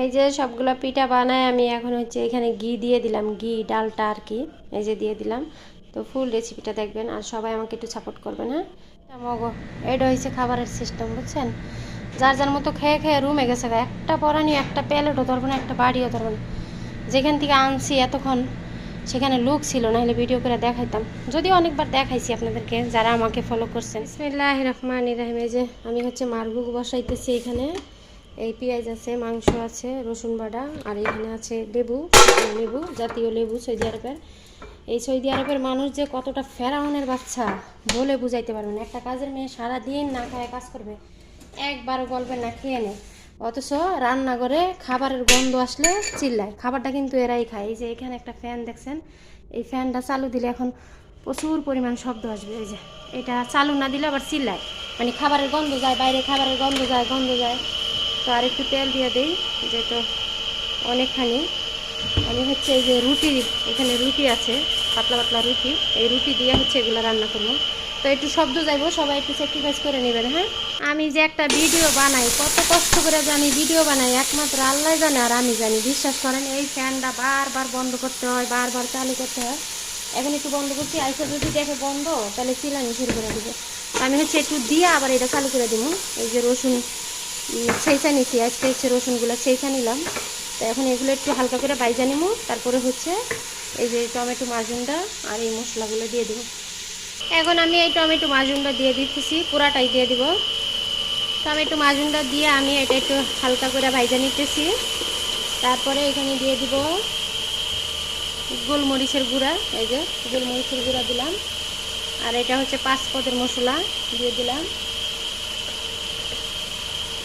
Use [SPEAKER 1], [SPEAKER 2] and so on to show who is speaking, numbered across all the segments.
[SPEAKER 1] এই যে সবগুলো পিঠা বানায় আমি এখন হচ্ছে এখানে ঘি দিয়ে দিলাম, ঘি, ডালটা আর কি। এই যে দিয়ে দিলাম। তো ফুল রেসিপিটা দেখবেন আর সবাই আমাকে একটু সাপোর্ট করবেন হ্যাঁ? মগো, এটা হয়েছে খাবারের সিস্টেম বুঝছেন? যার যার মতো খেয়ে খেয়ে রুমে গেছে। একটা পরানি একটা প্যালেটও ধরবো না, একটা বাড়িও ধরবো না। যেখান থেকে আনছি এতক্ষণ, সেখানে লুক ছিল না হলে ভিডিও করে দেখাইতাম। যদিও অনেকবার দেখাইছি আপনাদেরকে, যারা আমাকে ফলো করছেন। বিসমিল্লাহ রহমান রাহিম। এই যে আমি হচ্ছে মারগুক বসাইতেছি এখানে। এই পেঁয়াজ আছে, মাংস আছে, রসুন বাটা, আর এখানে আছে লেবু লেবু, জাতীয় লেবু, সৌদি আরবের। এই সৌদি আরবের মানুষ যে কতটা ফেরাউনের বাচ্চা বলে বুঝাইতে পারবেন একটা কাজের মেয়ে সারাদিন না খায় কাজ করবে, একবারও গল্পে না খেয়ে নেয়। অথচ রান্নাঘরে খাবারের গন্ধ আসলে চিল্লায়, খাবারটা কিন্তু এরাই খায়। এই যে এখানে একটা ফ্যান দেখছেন, এই ফ্যানটা চালু দিলে এখন প্রচুর পরিমাণ শব্দ আসবে। এই যে, এটা চালু না দিলে আবার চিল্লায়। মানে খাবারের গন্ধ যায়, বাইরে খাবারের গন্ধ যায় গন্ধ যায়। তো আর একটু তেল দিয়ে দেই, যেহেতু অনেকখানি। আমি হচ্ছে এই যে রুটি, এখানে রুটি আছে, পাতলা পাতলা রুটি। এই রুটি দিয়ে হচ্ছে এগুলো রান্না করব। তো একটু শব্দ যাইবো, সবাই একটু স্যাক্রিফাইস করে নেবেন হ্যাঁ? আমি যে একটা ভিডিও বানাই, কত কষ্ট করে যে আমি ভিডিও বানাই, একমাত্র আল্লাহ জানে আর আমি জানি। বিশ্বাস করেন, এই ফ্যানটা বারবার বন্ধ করতে হয়, বারবার চালু করতে হয়। এখন একটু বন্ধ করছি, আইসা যদি দেখে বন্ধ, তাহলে চিলানি শুরু করে দেবো। আমি হচ্ছে একটু দিয়ে আবার এটা চালু করে দিব। এই যে রসুন ছেঁচা নিছি আজকে হচ্ছে রসুনগুলো ছেঁচা নিলাম। তো এখন এগুলো একটু হালকা করে বাইজা নিবো তারপরে হচ্ছে এই যে টমেটো মাজুনটা আর এই মশলাগুলো দিয়ে দেবো। এখন আমি এই টমেটো মাজুনটা দিয়ে দিতেছি। পুরাটাই দিয়ে দিব। টমেটো মাজুনটা দিয়ে আমি এটা একটু হালকা করে ভাইজা নিতেছি। তারপরে এখানে দিয়ে দিব গোলমরিচের গুঁড়া। এই যে গোলমরিচের গুঁড়া দিলাম। আর এটা হচ্ছে পাঁচ পদের মশলা দিয়ে দিলাম।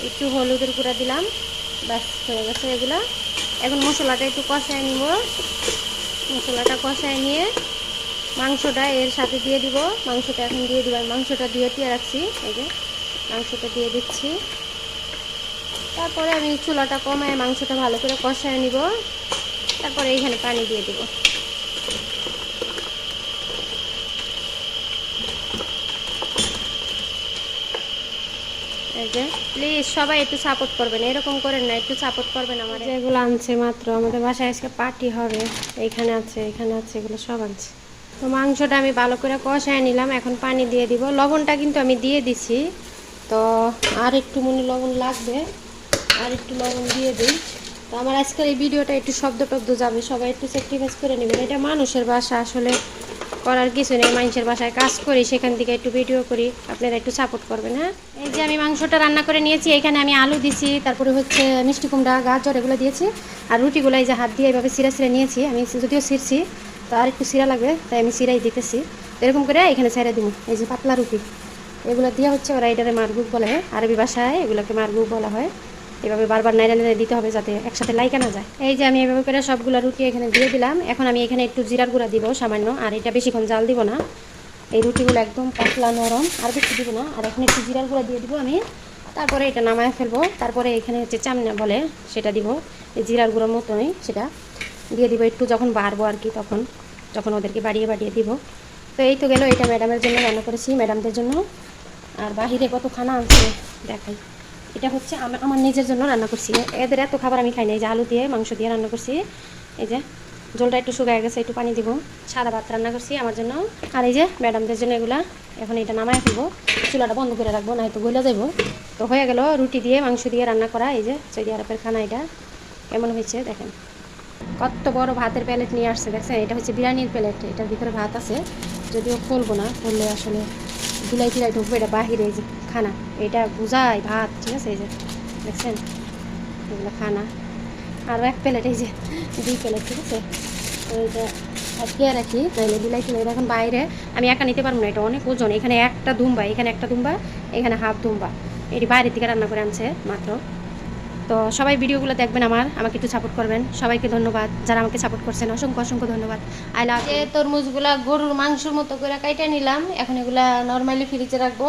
[SPEAKER 1] একটু হলুদের গুঁড়া দিলাম। ব্যাস, হয়ে গেছে এগুলা। এখন মশলাটা একটু কষায় নিব। মশলাটা কষায় নিয়ে মাংসটা এর সাথে দিয়ে দিব। মাংসটা এখন দিয়ে দিব। মাংসটা দিয়ে দিয়ে রাখছি। এই যে, মাংসটা দিয়ে দিচ্ছি। তারপরে আমি চুলাটা কমায় মাংসটা ভালো করে কষায় নিব। তারপরে এইখানে পানি দিয়ে দিব। এই যে। প্লিজ সবাই একটু সাপোর্ট করবেন এরকম করেন না একটু সাপোর্ট করবেন আমার। যেগুলো আনছে মাত্র আমাদের বাসায় আজকে পার্টি হবে এইখানে আছে এখানে আছে এগুলো সব আনছে। তো মাংসটা আমি ভালো করে কষায় নিলাম এখন পানি দিয়ে দিব। লবণটা কিন্তু আমি দিয়ে দিছি। তো আর একটু মনে লবণ লাগবে আর একটু লবণ দিয়ে দিই। তো আমার আজকের এই ভিডিওটা একটু শব্দ টব্দ যাবে সবাই একটু স্যাক্রিফাইস করে নেবেন। এটা মানুষের বাসা আসলে করার কিছু নেই, মানুষের বাসায় কাজ করি, সেখান থেকে একটু ভিডিও করি, আপনারা একটু সাপোর্ট করবেন হ্যাঁ? এই যে আমি মাংসটা রান্না করে নিয়েছি, এখানে আমি আলু দিছি, তারপরে হচ্ছে মিষ্টি কুমড়া, গাজর এগুলো দিয়েছি, আর রুটিগুলো এই যে হাত দিয়ে এইভাবে সিরা সিরা নিয়েছি, আমি যদিও ছিঁড়ছি, তো আর একটু সিরা লাগবে, তাই আমি সিরাই দিতেছি। এরকম করে এখানে ছেড়ে দিব, এই যে পাতলা রুটি। এগুলো দিয়ে হচ্ছে ওরা এটারে মারগুক বলে আরবি ভাষায় এগুলোকে মারগুক বলা হয়। এভাবে বারবার নাইড়া নাইড়া দিতে হবে যাতে একসাথে লাইকা না যায়। এই যে আমি এভাবে করে সবগুলো রুটি এখানে দিয়ে দিলাম। এখন আমি এখানে একটু জিরার গুঁড়া দিব সামান্য, আর এটা বেশিক্ষণ জাল দিব না। এই রুটিগুলো একদম পাতলা নরম, আর বেশি দিব না। আর এখন একটু জিরার গুঁড়া দিয়ে দিব আমি। তারপরে এটা নামায় ফেলব। তারপরে এখানে হচ্ছে চামনা বলে সেটা দিব। এই জিরার গুঁড়োর মতোই সেটা দিয়ে দিব একটু যখন বাড়বো আর কি তখন, যখন ওদেরকে বাড়িয়ে বাড়িয়ে দিব। তো এই তো গেল, এটা ম্যাডামের জন্য রান্না করেছি ম্যাডামদের জন্য। আর বাহিরে কত খানা আনছে, দেখাই। এটা হচ্ছে আমার নিজের জন্য রান্না করছি। এদের এত খাবার আমি খাই না এই যে আলু দিয়ে, মাংস দিয়ে রান্না করছি। এই যে জলটা একটু শুকায় গেছে, একটু পানি দিব। সাদা ভাত রান্না করছি আমার জন্য। আর এই যে ম্যাডামদের জন্য এগুলা, এখন এটা নামায় ফেলব। চুলাটা বন্ধ করে রাখব না হয়তো গলে যাব তো হয়ে গেল রুটি দিয়ে, মাংস দিয়ে রান্না করা, এই যে সৌদি আরবের খানা এটা। কেমন হয়েছে দেখেন। কত বড় ভাতের প্লেট নিয়ে আসছে, দেখছেন? এটা হচ্ছে বিরিয়ানির প্লেট এটার ভিতরে ভাত আছে। যদিও খুলবো না খুললে আসলে ধুলাই টিলাই ঢুকবে এটা বাহিরে যে খানা। এটা বুঝায় ভাত, ঠিক আছে? এই যে, দেখছেন? এগুলো খানা। আরও এক প্লেট, এই যে, দুই প্লেট, ঠিক আছে? এইটা আজকে রাখি তাহলে বিলাই টিলাই এখন বাইরে, আমি একা নিতে পারব না এটা, অনেক ওজন। এখানে একটা দুম্বা, এখানে একটা দুম্বা, এখানে হাফ দুম্বা। এটি বাইরের থেকে রান্না করে আনছে, মাত্র। তো সবাই ভিডিওগুলো দেখবেন আমার, আমাকে একটু সাপোর্ট করবেন। সবাইকে ধন্যবাদ। যারা আমাকে সাপোর্ট করছেন, অসংখ্য অসংখ্য ধন্যবাদ। আই লাভ তরমুজগুলা গরুর মাংসের মতো করে কাইটে নিলাম। এখন এগুলা নর্মালি ফ্রিজে রাখব।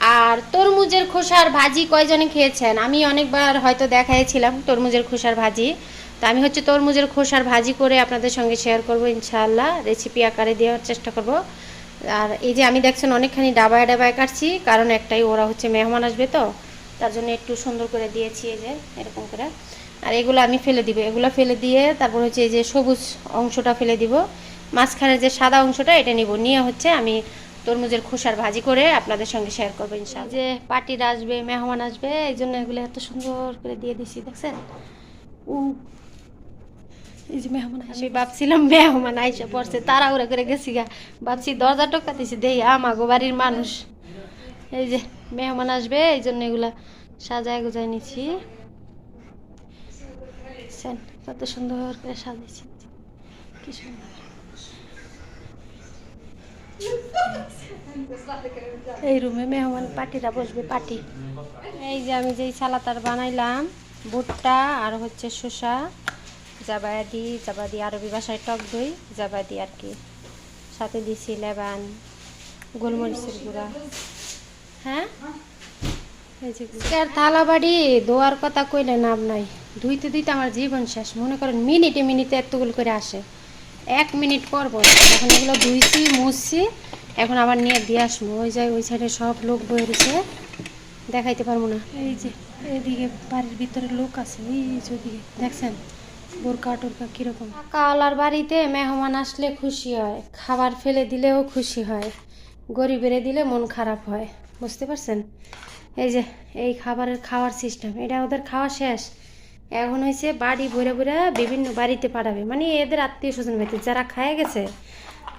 [SPEAKER 1] আর তরমুজের খোসার ভাজি কয়জনে খেয়েছেন? আমি অনেকবার হয়তো দেখাইছিলাম তরমুজের খোসার ভাজি। তো আমি হচ্ছে তরমুজের খোসার ভাজি করে আপনাদের সঙ্গে শেয়ার করব, ইনশাআল্লাহ। রেসিপি আকারে দেওয়ার চেষ্টা করব। আর এই যে আমি দেখছেন অনেকখানি ডাবায় ডাবায় কাটছি, কারণ একটাই ওরা হচ্ছে মেহমান আসবে তো। তার জন্য একটু সুন্দর করে দিয়েছি এই যে, এরকম করে। আর এগুলো আমি ফেলে দিব। এগুলো ফেলে দিয়ে তারপর হচ্ছে এই যে সবুজ অংশটা ফেলে দিব। মাঝখানের যে সাদা অংশটা, এটা নিব। নিয়ে হচ্ছে আমি তরমুজের খোসার ভাজি করে আপনাদের সঙ্গে শেয়ার করব ইনশাআল্লাহ। যে পার্টিরা আসবে মেহমান আসবে এই জন্য এগুলো এত সুন্দর করে দিয়ে দিছি দেখছেন? উ এই যে মেহমান আমি ভাবছিলাম মেহমান আইসা পড়ছে তাড়াহুড়া করে গেছি গা। ভাবছি দরজা টকাতেছি দেই আমাগো বাড়ির মানুষ। এই যে মেহমান আসবে এই জন্য এগুলা সাজায় গুজায় নিছি। কত সুন্দর করে সাজিয়েছি কি সুন্দর। এই রুমে মেহমান পার্টিরা বসবে, পার্টি। এই যে আমি যেই সালাতার বানাইলাম, ভুট্টা আর হচ্ছে শসা জাবাদি জাবাদি আরবি ভাষায় টক দই জাবাদি আর কি। সাথে দিছি লেবান, গোলমরিচের গুঁড়া। হ্যাঁ? থালা বাড়ি দোয়ার কথা কইলে নাম নাই। ধুইতে ধুইতে আমার জীবন শেষ। মনে করেন মিনিটে মিনিটে এতগুলো করে আসে। এক মিনিট পর পর। এখন এগুলো ধুইছি মুছছি এখন আবার নিয়ে দিয়ে আসব। ওই যায় ওই সাইডে সব লোক বয়ে রয়েছে। দেখাইতে পারব না। এই যে এদিকে বাড়ির ভিতরে লোক আছে যে ওদিকে। দেখছেন? বোরকা টোরকা কীরকম? কালার বাড়িতে মেহমান আসলে খুশি হয়। খাবার ফেলে দিলেও খুশি হয়। গরিবেরে দিলে মন খারাপ হয়। বুঝতে পারছেন? এই যে এই খাবারের খাওয়ার সিস্টেম এটা ওদের খাওয়া শেষ। এখন হয়েছে বাড়ি বইরা বইরা বিভিন্ন বাড়িতে পাঠাবে। মানে এদের আত্মীয় স্বজন বাড়িতে যারা খায় গেছে,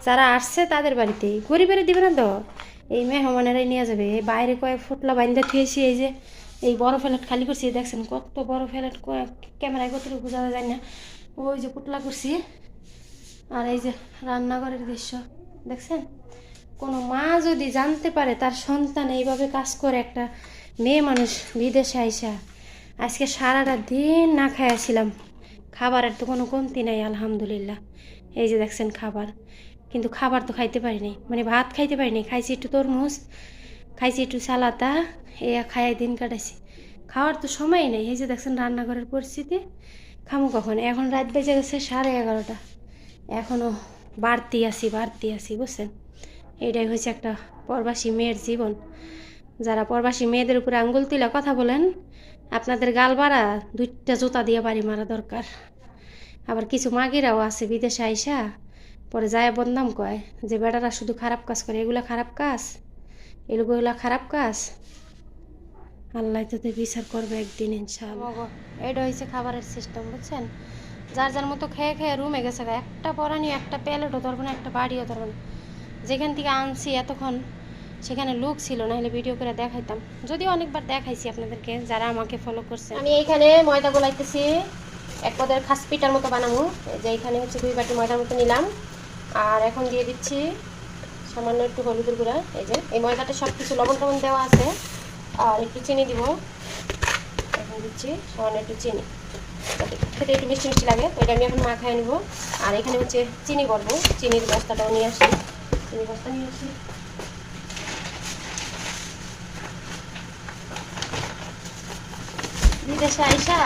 [SPEAKER 1] যারা আসছে তাদের বাড়িতে গরিবের দিবে না তো? এই মেহমানেরাই নিয়ে যাবে। এই বাইরে কয়েক ফুটলা বাইন্দা থুয়েছি, এই যে এই বড় ফ্ল্যাট খালি করছি দেখছেন কত বড় ফ্ল্যাট ক্যামেরায় কতটুকু বোঝা যায় না। ওই যে পুটলা করছি, আর এই যে রান্নাঘরের দৃশ্য, দেখছেন? কোনো মা যদি জানতে পারে তার সন্তান এইভাবে কাজ করে, একটা মেয়ে মানুষ বিদেশে আইসা আজকে সারাটা দিন না খাইয়াছিলাম। খাবারের তো কোনো কমতি নাই, আলহামদুলিল্লাহ। এই যে দেখছেন খাবার। কিন্তু খাবার তো খাইতে পারি নাই। মানে ভাত খাইতে পারি নাই, খাইছি একটু তরমুজ, খাইছি একটু সালাতা এ খাইয়ে দিন কাটাইছি। খাওয়ার তো সময় নেই। এই যে দেখছেন রান্নাঘরের পরিস্থিতি। খামো কখন? এখন রাত বেজে গেছে সাড়ে এগারোটা। এখনও বাড়তি আসি বাড়তি আসি বুঝছেন? এটাই হচ্ছে একটা প্রবাসী মেয়ের জীবন। যারা প্রবাসী মেয়েদের উপরে আঙ্গুল তুলে কথা বলেন আপনাদের গাল বাড়া, দুইটা জুতা দিয়ে বাড়ি মারা দরকার। আবার কিছু মাগিরাও আছে বিদেশে আইসা, পরে যায় বদনাম কয়, যে বেটারা শুধু খারাপ কাজ করে, এগুলা খারাপ কাজ? এগুলা খারাপ কাজ? আল্লাহ তোদের বিচার করবে একদিন ইনশাআল্লাহ। এটা হয়েছে খাবারের সিস্টেম বুঝছেন? যার যার মতো খেয়ে খেয়ে রুমে গেছে। একটা পরানি, একটা প্যালেটও ধরবো না, একটা বাড়িও ধরবো না। যেখান থেকে আনছি এতক্ষণ সেখানে লোক ছিল না হলে ভিডিও করে দেখাইতাম। যদিও অনেকবার দেখাইছি আপনাদেরকে, যারা আমাকে ফলো করছে আমি এইখানে ময়দা গোলাইতেছি, এক পদের খাস পিঠার মতো বানাবো। যে এইখানে হচ্ছে দুই বাটি ময়দার মতো নিলাম। আর এখন দিয়ে দিচ্ছি সামান্য একটু হলুদের গুঁড়া, এই যে। এই ময়দাটা সব কিছু লবণ টবণ দেওয়া আছে। আর একটু চিনি দিব। এখন দিচ্ছি সামান্য একটু চিনি। খেতে একটু মিষ্টি মিষ্টি লাগে ওইটা আমি এখন মাখায় নিব। আর এখানে হচ্ছে চিনি করব চিনির বস্তাটাও নিয়ে আসি। চিনি বস্তা নিয়ে আসি। বিদেশে আইসা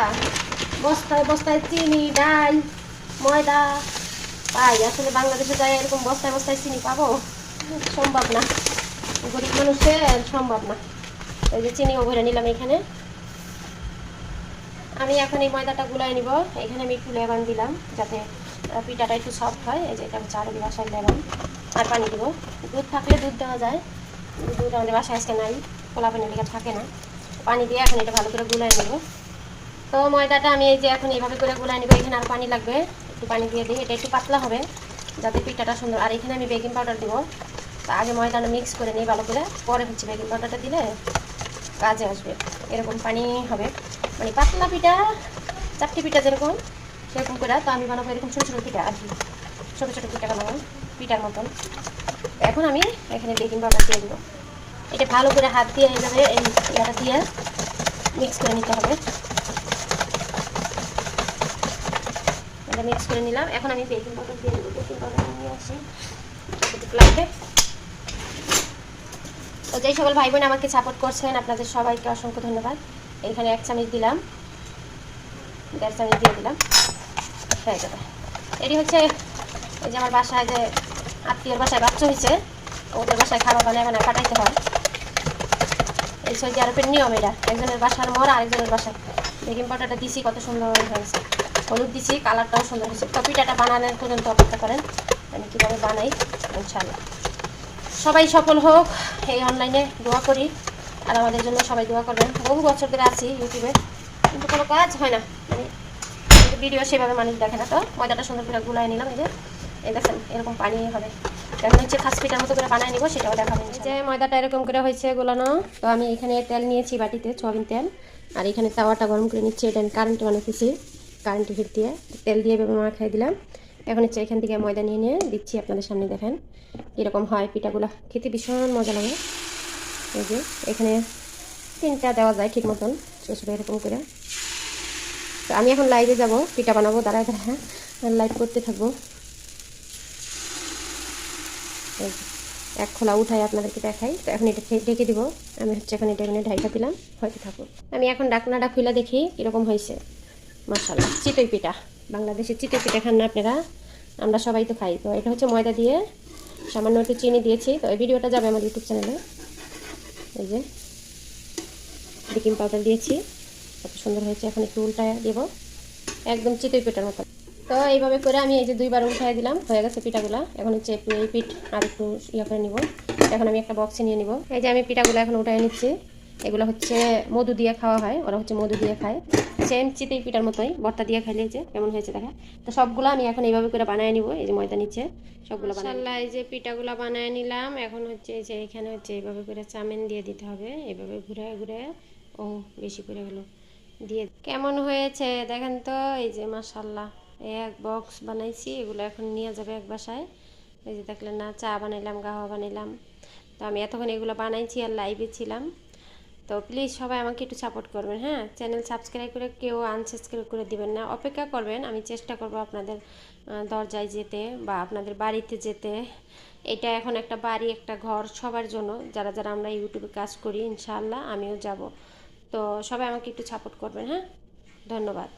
[SPEAKER 1] বস্তায় বস্তায় চিনি, ডাল, ময়দা পাই। আসলে বাংলাদেশে যাই এরকম বস্তায় বস্তায় চিনি পাবো? সম্ভব না। গরিব মানুষের সম্ভব না। এই যে চিনিও ভরে নিলাম এখানে। আমি এখন এই ময়দাটা গুলাই নিব। এখানে আমি একটু লেবান দিলাম যাতে পিঠাটা একটু সফট হয়। এই যে এটা আরবি বাসায় লেবান। আর পানি দিব। দুধ থাকলে দুধ দেওয়া যায়। দুধ আমাদের বাসায় আজকে নাই। কলা পানি থাকে না। পানি দিয়ে এখন এটা ভালো করে গুলাই নেব। তো ময়দাটা আমি এই যে এখন এইভাবে করে গুলাই নিব, এখানে আর পানি লাগবে। একটু পানি দিয়ে দিই, এটা একটু পাতলা হবে, যাতে পিঠাটা সুন্দর। আর এখানে আমি বেকিং পাউডার দিব। তা আগে ময়দাটা মিক্স করে নিই ভালো করে। পরে হচ্ছে বেকিং পাউডারটা দিলে কাজে আসবে। এরকম পানি হবে। মানে পাতলা পিঠা, চারটি পিঠা যেরকম, সেরকম করে। তো আমি বানাবো এরকম ছোটো ছোটো পিঠা আর কি। ছোটো ছোটো পিঠা বানাবো, পিঠার মতন। এখন আমি এখানে বেকিং পাউডার দিয়ে দেবো। এটা ভালো করে হাত দিয়ে এইভাবে এই ইয়াটা দিয়ে মিক্স করে নিতে হবে। এটা মিক্স করে নিলাম। এখন আমি বেকিং পাউডার দিয়ে দেবো। বেকিং পাউডার নিয়ে আসি। তো যেই সকল ভাই বোন আমাকে সাপোর্ট করছেন, আপনাদের সবাইকে অসংখ্য ধন্যবাদ। এইখানে এক চামচ দিলাম। দেড় চামচ দিয়ে দিলাম। হয়ে যাবে। এটি হচ্ছে এই যে আমার বাসায় যে আত্মীয়র বাসায় বাচ্চা হয়েছে, ওদের বাসায় খাবার বানায় বানায় পাঠাইতে হয়। সৌদি আরবের নিয়ম এটা, একজনের বাসার মর আরেকজনের বাসায় বেকিং পাউডারটা দিছি, কত সুন্দর হয়েছে। হলুদ দিছি, কালারটাও সুন্দর হয়েছে। তো বানানোর পর্যন্ত অপেক্ষা করেন। আমি কীভাবে বানাই ইনশাল্লাহ সবাই সফল হোক, এই অনলাইনে দোয়া করি। আর আমাদের জন্য সবাই দোয়া করবেন। বহু বছর ধরে আছি ইউটিউবে, কিন্তু কোনো কাজ হয় না। মানে ভিডিও সেভাবে মানুষ দেখে না। তো ময়দাটা সুন্দর করে গুলাই নিলাম, এই যে, এই দেখেন, এরকম পানি হবে। এখন হচ্ছে খাস পিঠার মতো করে বানিয়ে নিব সেটাও দেখাবেন যে ময়দাটা এরকম করে হয়েছে গোলানো তো আমি এখানে তেল নিয়েছি বাটিতে সোয়াবিন তেল আর এখানে তাওয়াটা গরম করে নিচ্ছি এটা আমি কারেন্টে বানাতেছি কারেন্টে হিট দিয়ে। তেল দিয়ে এভাবে মাখাই দিলাম। এখন হচ্ছে এখান থেকে ময়দা নিয়ে নিয়ে দিচ্ছি আপনাদের সামনে দেখেন। কীরকম হয় পিঠাগুলো খেতে ভীষণ মজা লাগে। এই যে এখানে তিনটা দেওয়া যায় ঠিক মতন ছোটো ছোটো এরকম করে। তো আমি এখন লাইভে যাব পিঠা বানাবো দাঁড়ায় দাঁড়ায় লাইভ করতে থাকব। এক খোলা উঠাই আপনাদেরকে দেখাই। তো এখন এটা ঢেকে দিব। আমি হচ্ছে এখন এটা এখানে ঢাইকা দিলাম, হয়তো থাকুক। আমি এখন ডাকনাটা খুলে দেখি কীরকম হয়েছে। মাসাল্লাহ চিতই পিঠা। বাংলাদেশের চিতই পিঠা খান না আপনারা। আমরা সবাই তো খাই। তো এটা হচ্ছে ময়দা দিয়ে সামান্য একটু চিনি দিয়েছি। তো এই ভিডিওটা যাবে আমার ইউটিউব চ্যানেলে এই যে, বেকিং পাউডার দিয়েছি। কত সুন্দর হয়েছে। এখন একটু উল্টায় দেবো। একদম চিতই পিঠার মতো। তো এইভাবে করে আমি এই যে দুইবার উঠাই দিলাম, হয়ে গেছে পিঠাগুলো। এখন হচ্ছে এই পিঠ আর একটু ইয়ে করে নিব। এখন আমি একটা বক্সে নিয়ে নিব। এই যে আমি পিঠাগুলো এখন উঠায় নিচ্ছি। এগুলো হচ্ছে মধু দিয়ে খাওয়া হয়, ওরা হচ্ছে মধু দিয়ে খায়। সেম চিতই পিঠার মতোই, ভর্তা দিয়ে খাইলে যে কেমন হয়েছে দেখা। তো সবগুলো আমি এখন এইভাবে করে বানিয়ে নিব, এই যে ময়দা নিচ্ছে সবগুলো বানাই এই যে পিঠাগুলো বানিয়ে নিলাম। এখন হচ্ছে এই যে এখানে হচ্ছে এইভাবে করে চামেন দিয়ে দিতে হবে। এইভাবে ঘুরে ঘুরে ও বেশি করে গেল দিয়ে কেমন হয়েছে, দেখেন তো, এই যে মাসাল্লাহ এক বক্স বানাইছি, এগুলো এখন নিয়ে যাবে এক বাসায়। এই যে দেখলেন না, চা বানাইলাম গাওয়া বানাইলাম। তো আমি এতক্ষণ এগুলো বানাইছি আর লাইভে ছিলাম। তো প্লিজ সবাই আমাকে একটু সাপোর্ট করবেন হ্যাঁ? চ্যানেল সাবস্ক্রাইব করে কেউ আনসাবস্ক্রাইব করে দিবেন না। অপেক্ষা করবেন, আমি চেষ্টা করব আপনাদের দরজায় যেতে বা আপনাদের বাড়িতে যেতে। এটা এখন একটা বাড়ি, একটা ঘর সবার জন্য। যারা যারা আমরা ইউটিউবে কাজ করি, ইনশাআল্লাহ আমিও যাব। তো সবাই আমাকে একটু সাপোর্ট করবেন হ্যাঁ? ধন্যবাদ।